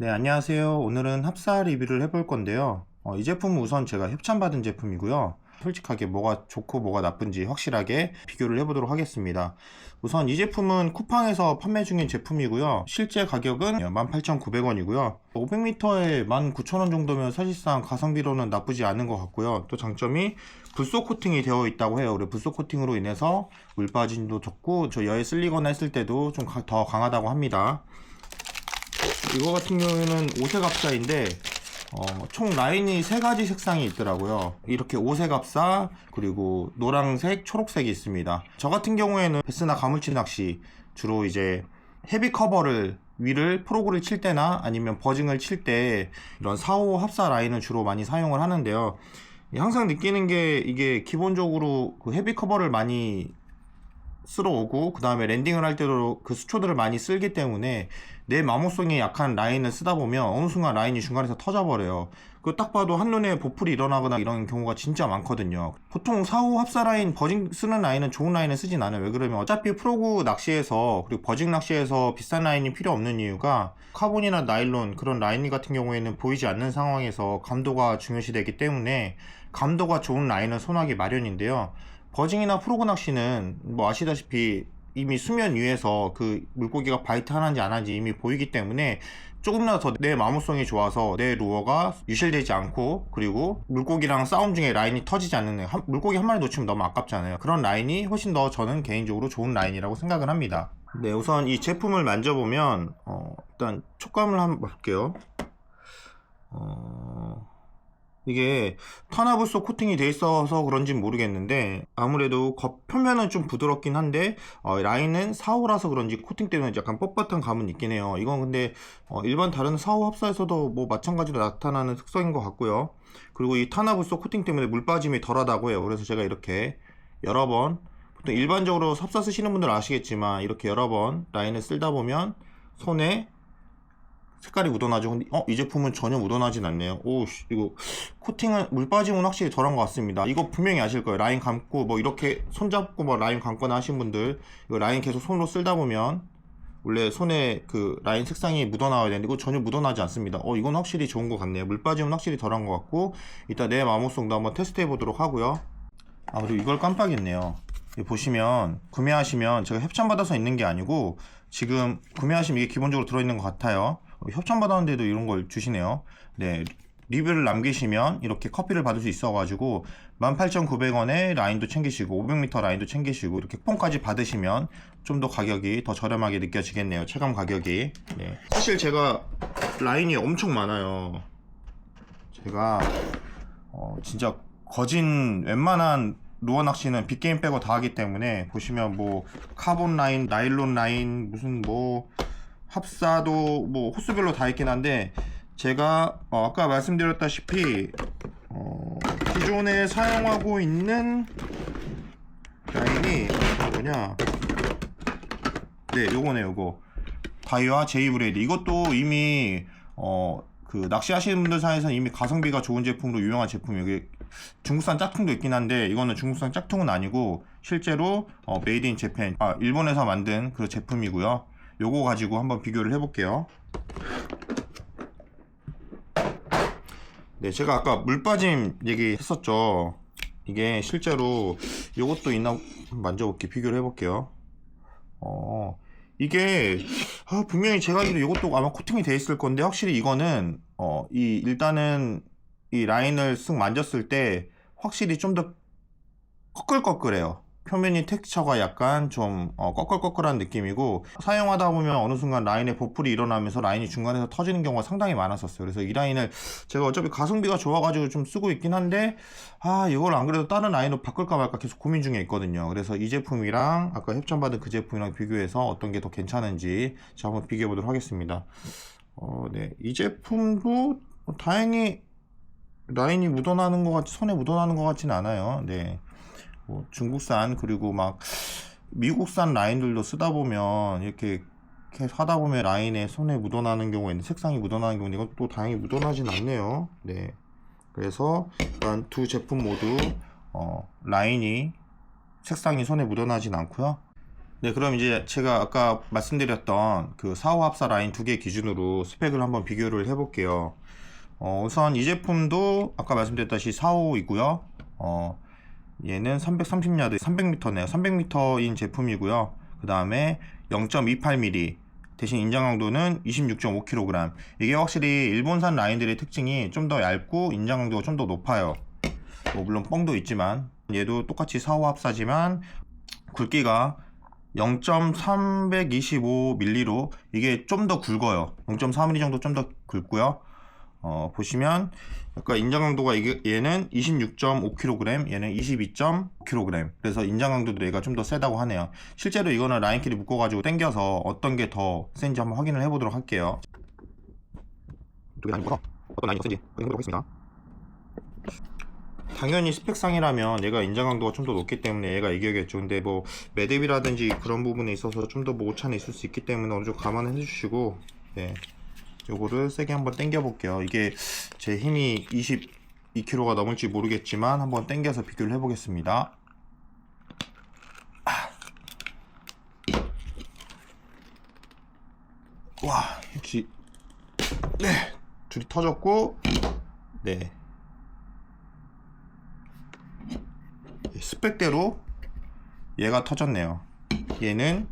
네, 안녕하세요. 오늘은 합사 리뷰를 해볼 건데요. 어, 이 제품은 우선 제가 협찬받은 제품이고요. 솔직하게 뭐가 좋고 뭐가 나쁜지 확실하게 비교를 해보도록 하겠습니다. 우선 이 제품은 쿠팡에서 판매 중인 제품이고요. 실제 가격은 18,900원이고요. 500m에 19,000원 정도면 사실상 가성비로는 나쁘지 않은 것 같고요. 또 장점이 불소 코팅이 되어 있다고 해요. 그리고 불소 코팅으로 인해서 물 빠짐도 적고 저 여에 쓸리거나 했을 때도 좀 더 강하다고 합니다. 이거 같은 경우에는 오색 합사인데 어, 총 라인이 세 가지 색상이 있더라고요. 이렇게 오색 합사 그리고 노란색, 초록색이 있습니다. 저 같은 경우에는 베스나 가물치 낚시 주로 이제 헤비 커버를 위를 프로그를 칠 때나 아니면 버징을 칠 때 이런 4호 합사 라인을 주로 많이 사용을 하는데요. 항상 느끼는 게 이게 기본적으로 그 헤비 커버를 많이 쓸어 오고 그 다음에 랜딩을 할 때도 그 수초들을 많이 쓸기 때문에 내 마모성이 약한 라인을 쓰다 보면 어느 순간 라인이 중간에서 터져버려요. 그 딱 봐도 한눈에 보풀이 일어나거나 이런 경우가 진짜 많거든요. 보통 4 호 합사 라인, 버징 쓰는 라인은 좋은 라인을 쓰진 않아요. 왜 그러면 어차피 프로그 낚시에서 그리고 버징 낚시에서 비싼 라인이 필요 없는 이유가 카본이나 나일론 그런 라인 같은 경우에는 보이지 않는 상황에서 감도가 중요시되기 때문에 감도가 좋은 라인을 선호하기 마련인데요. 버징이나 프로그 낚시는 뭐 아시다시피 이미 수면 위에서 그 물고기가 바이트 하는지 안 하는지 이미 보이기 때문에 조금이라도 더 내 마모성이 좋아서 내 루어가 유실되지 않고 그리고 물고기랑 싸움 중에 라인이 터지지 않는 한- 물고기 한 마리 놓치면 너무 아깝잖아요. 그런 라인이 훨씬 더 저는 개인적으로 좋은 라인이라고 생각을 합니다. 네, 우선 이 제품을 만져보면 어, 일단 촉감을 한번 볼게요. 어, 이게 터나블소 코팅이 돼 있어서 그런지 모르겠는데 아무래도 겉 표면은 좀 부드럽긴 한데 어, 라인은 4호라서 그런지 코팅 때문에 약간 뻣뻣한 감은 있긴 해요. 이건 근데 어, 일반 다른 4호 합사에서도 뭐 마찬가지로 나타나는 특성인 것 같고요. 그리고 이 타나블소 코팅 때문에 물 빠짐이 덜하다고 해요. 그래서 제가 이렇게 여러 번 보통 일반적으로 합사 쓰시는 분들 아시겠지만 이렇게 여러 번 라인을 쓸다 보면 손에 색깔이 묻어나죠. 근데 어, 이 제품은 전혀 묻어나진 않네요. 오, 씨, 이거 코팅은 물 빠짐은 확실히 덜한 것 같습니다. 이거 분명히 아실 거예요. 라인 감고 뭐 이렇게 손 잡고 뭐 라인 감거나 하신 분들 이거 라인 계속 손으로 쓸다 보면 원래 손에 그 라인 색상이 묻어나와야 되는데 이거 전혀 묻어나지 않습니다. 어, 이건 확실히 좋은 것 같네요. 물 빠짐은 확실히 덜한 것 같고 이따 내 마모성도 한번 테스트 해 보도록 하고요. 아, 그리고 이걸 깜빡했네요. 보시면 구매하시면 제가 협찬 받아서 있는 게 아니고 지금 구매하시면 이게 기본적으로 들어있는 것 같아요. 어, 협찬 받았는데도 이런 걸 주시네요. 네. 리뷰를 남기시면 이렇게 커피를 받을 수 있어가지고 18,900원에 라인도 챙기시고 500m 라인도 챙기시고 이렇게 쿠폰까지 받으시면 좀 더 가격이 더 저렴하게 느껴지겠네요. 체감 가격이. 네. 사실 제가 라인이 엄청 많아요. 제가 어, 진짜 거진 웬만한 루어 낚시는 빅게임 빼고 다 하기 때문에 보시면 뭐 카본 라인, 나일론 라인, 무슨 뭐 합사도 뭐 호수별로 다 있긴 한데 제가 어, 아까 말씀드렸다시피 어, 기존에 사용하고 있는 라인이 뭐냐 네 요거네 요거 다이와 제이 브레이드 이것도 이미 어 그 낚시하시는 분들 사이에서는 이미 가성비가 좋은 제품으로 유명한 제품이에요. 중국산 짝퉁도 있긴 한데 이거는 중국산 짝퉁은 아니고 실제로 어, 메이드 인 재팬 아 일본에서 만든 그 제품이고요. 요거 가지고 한번 비교를 해볼게요. 네, 제가 아까 물 빠짐 얘기했었죠. 이게 실제로 요것도 있나 한번 만져볼게요. 비교를 해볼게요. 어, 이게 아, 분명히 제가 알기로 이것도 아마 코팅이 돼 있을 건데 확실히 이거는 어, 이 일단은 이 라인을 쓱 만졌을 때 확실히 좀 더 꺼끌꺼끌해요. 표면이 텍스처가 약간 좀 어, 꺼끌꺼끌한 느낌이고 사용하다 보면 어느 순간 라인에 보풀이 일어나면서 라인이 중간에서 터지는 경우가 상당히 많았었어요. 그래서 이 라인을 제가 어차피 가성비가 좋아가지고 좀 쓰고 있긴 한데 아 이걸 안 그래도 다른 라인으로 바꿀까 말까 계속 고민 중에 있거든요. 그래서 이 제품이랑 아까 협찬받은 그 제품이랑 비교해서 어떤 게 더 괜찮은지 제가 한번 비교해 보도록 하겠습니다. 어, 네. 이 제품도 다행히 라인이 묻어나는 것 같지, 손에 묻어나는 것 같지는 않아요. 네. 뭐 중국산, 그리고 막 미국산 라인들도 쓰다 보면 이렇게 계속 하다 보면 라인에 손에 묻어나는 경우가 있는데 색상이 묻어나는 경우인데 이건 또 다행히 묻어나진 않네요. 네. 그래서 일단 두 제품 모두 어, 라인이 색상이 손에 묻어나진 않고요. 네, 그럼 이제 제가 아까 말씀드렸던 그 4호 합사 라인 두 개 기준으로 스펙을 한번 비교를 해볼게요. 어, 우선 이 제품도 아까 말씀드렸다시피 4호이고요. 어, 얘는 330야드, 300m네요. 300m인 제품이고요. 그 다음에 0.28mm 대신 인장 강도는 26.5kg. 이게 확실히 일본산 라인들의 특징이 좀 더 얇고 인장 강도가 좀 더 높아요. 뭐 물론 뻥도 있지만 얘도 똑같이 4호 합사지만 굵기가 0.325mm로 이게 좀 더 굵어요. 0.4mm 정도 좀 더 굵고요. 어, 보시면 아까 인장 강도가 이게 얘는 26.5kg, 얘는 22.5kg. 그래서 인장 강도도 얘가 좀 더 세다고 하네요. 실제로 이거는 라인끼리 묶어가지고 당겨서 어떤 게 더 센지 한번 확인을 해보도록 할게요. 두개 묶어서 어떤 라인이 더 센지 확인해보도록 하겠습니다. 당연히 스펙상이라면 얘가 인장 강도가 좀 더 높기 때문에 얘가 이겨야겠죠. 근데 뭐 매듭이라든지 그런 부분에 있어서 좀 더 뭐 오차는 있을 수 있기 때문에 어느 정도 감안해 주시고 네. 요거를 세게 한번 당겨 볼게요. 이게 제 힘이 22kg가 넘을지 모르겠지만 한번 당겨서 비교를 해 보겠습니다. 와, 역시 네. 둘이 터졌고 네. 스펙대로 얘가 터졌네요. 얘는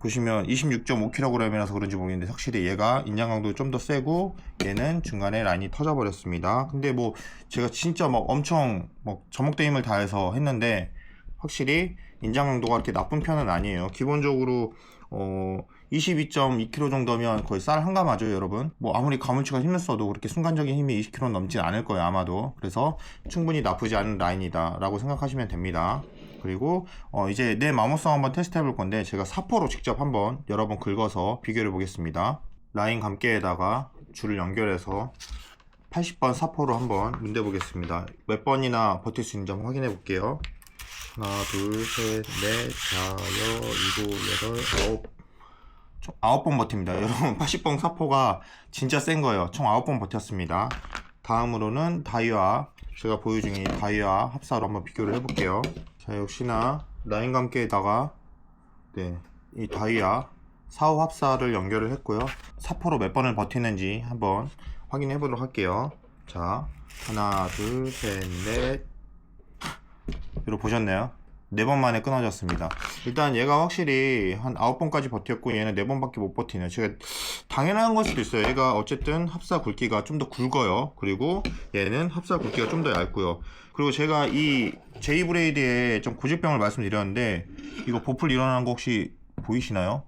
보시면 26.5kg이라서 그런지 모르겠는데 확실히 얘가 인장 강도 좀 더 세고 얘는 중간에 라인이 터져 버렸습니다. 근데 뭐 제가 진짜 막 엄청 뭐 저목대 힘을 다해서 했는데 확실히 인장 강도가 그렇게 나쁜 편은 아니에요. 기본적으로 어 22.2kg 정도면 거의 쌀 한 가마죠, 여러분. 뭐 아무리 가물치가 힘을 써도 그렇게 순간적인 힘이 20kg 넘진 않을 거예요, 아마도. 그래서 충분히 나쁘지 않은 라인이다라고 생각하시면 됩니다. 그리고 어 이제 내 마모성 한번 테스트 해볼 건데 제가 사포로 직접 한번 여러 번 긁어서 비교해 보겠습니다. 라인 감개에다가 줄을 연결해서 80번 사포로 한번 문대 보겠습니다. 몇 번이나 버틸 수 있는지 확인해 볼게요. 하나, 둘, 셋, 넷, 다여, 일곱, 여덟, 아홉. 총 9번 버팁니다. 여러분, 80번 사포가 진짜 센 거예요. 총 9번 버텼습니다. 다음으로는 다이와, 제가 보유 중인 다이와 합사로 한번 비교를 해볼게요. 자, 역시나 라인 감개에다가, 네, 이 다이아 4호 합사를 연결을 했고요. 사포로 몇 번을 버티는지 한번 확인해 보도록 할게요. 자, 하나, 둘, 셋, 넷, 이렇게 보셨나요? 네번 만에 끊어졌습니다. 일단 얘가 확실히 한 아홉 번까지 버텼고 얘는 네 번밖에 못 버티네요. 제가 당연한 걸 수도 있어요. 얘가 어쨌든 합사 굵기가 좀 더 굵어요. 그리고 얘는 합사 굵기가 좀 더 얇고요. 그리고 제가 이 제이 브레이드의 좀 고질병을 말씀드렸는데 이거 보풀 일어나는 거 혹시 보이시나요?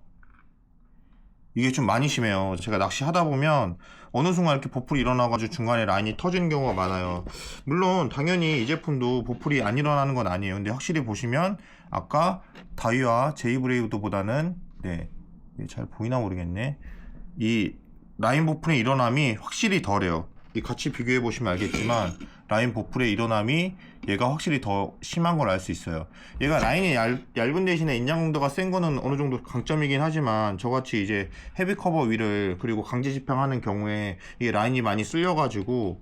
이게 좀 많이 심해요. 제가 낚시하다 보면 어느 순간 이렇게 보풀이 일어나가지고 중간에 라인이 터지는 경우가 많아요. 물론 당연히 이 제품도 보풀이 안 일어나는 건 아니에요. 근데 확실히 보시면 아까 다이와 제이브레이브도보다는 네, 잘 보이나 모르겠네. 이 라인 보풀의 일어남이 확실히 덜해요. 이 같이 비교해 보시면 알겠지만 라인 보풀의 일어남이 얘가 확실히 더 심한 걸 알 수 있어요. 얘가 라인이 얇, 얇은 대신에 인장 강도가 센 거는 어느 정도 강점이긴 하지만 저같이 이제 헤비 커버 위를 그리고 강제 집행하는 경우에 이게 라인이 많이 쓸려가지고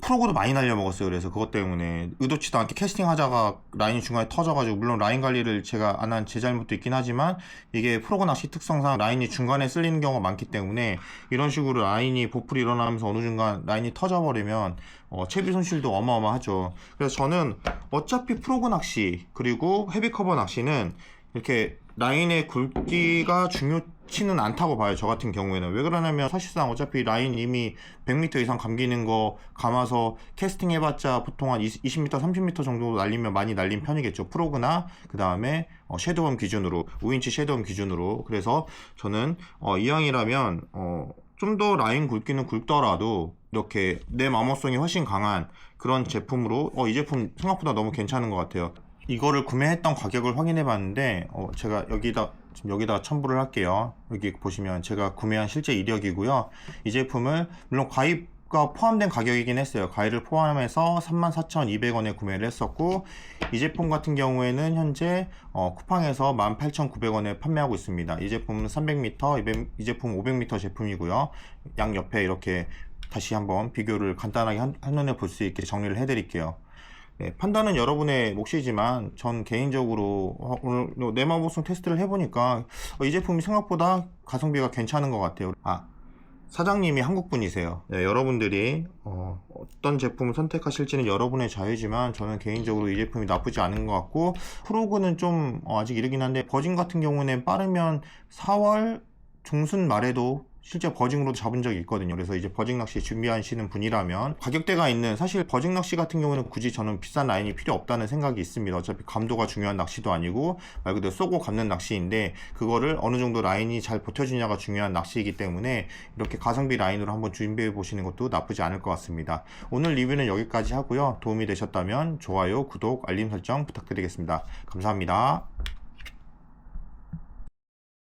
프로그도 많이 날려먹었어요. 그래서 그것 때문에 의도치도 않게 캐스팅 하다가 라인이 중간에 터져가지고 물론 라인 관리를 제가 안 한 제 잘못도 있긴 하지만 이게 프로그 낚시 특성상 라인이 중간에 쓸리는 경우가 많기 때문에 이런 식으로 라인이 보풀이 일어나면서 어느 순간 라인이 터져버리면 어, 채비 손실도 어마어마하죠. 그래서 저는 어차피 프로그 낚시 그리고 헤비 커버 낚시는 이렇게 라인의 굵기가 중요 치는 않다고 봐요. 저 같은 경우에는. 왜 그러냐면 사실상 어차피 라인 이미 100m 이상 감기는 거 감아서 캐스팅 해봤자 보통 한 20, 20m, 30m 정도 날리면 많이 날린 편이겠죠. 프로그나 그 다음에 어, 섀도움 기준으로 5인치 섀도움 기준으로. 그래서 저는 어, 이왕이라면 어, 좀 더 라인 굵기는 굵더라도 이렇게 내 마모성이 훨씬 강한 그런 제품으로 어, 이 제품 생각보다 너무 괜찮은 것 같아요. 이거를 구매했던 가격을 확인해 봤는데 어, 제가 여기다 지금 여기다 첨부를 할게요. 여기 보시면 제가 구매한 실제 이력이고요. 이 제품을 물론 과입과 포함된 가격이긴 했어요. 과일을 포함해서 34,200원에 구매를 했었고 이 제품 같은 경우에는 현재 어, 쿠팡에서 18,900원에 판매하고 있습니다. 이 제품은 300m, 200, 이 제품 500m 제품이고요. 양 옆에 이렇게 다시 한번 비교를 간단하게 한, 한눈에 볼 수 있게 정리를 해드릴게요. 네, 판단은 여러분의 몫이지만 전 개인적으로 어, 오늘 내마보송 테스트를 해보니까 어, 이 제품이 생각보다 가성비가 괜찮은 것 같아요. 아 사장님이 한국 분이세요. 네, 여러분들이 어, 떤 제품을 선택하실지는 여러분의 자유지만 저는 개인적으로 이 제품이 나쁘지 않은 것 같고 프로그는 좀 어, 아직 이르긴 한데 버징 같은 경우는 빠르면 4월 중순 말에도 실제 버징으로도 잡은 적이 있거든요. 그래서 이제 버징 낚시 준비하시는 분이라면 가격대가 있는 사실 버징 낚시 같은 경우는 굳이 저는 비싼 라인이 필요 없다는 생각이 있습니다. 어차피 감도가 중요한 낚시도 아니고 말 그대로 쏘고 감는 낚시인데 그거를 어느 정도 라인이 잘 버텨주냐가 중요한 낚시이기 때문에 이렇게 가성비 라인으로 한번 준비해 보시는 것도 나쁘지 않을 것 같습니다. 오늘 리뷰는 여기까지 하고요. 도움이 되셨다면 좋아요, 구독, 알림 설정 부탁드리겠습니다. 감사합니다.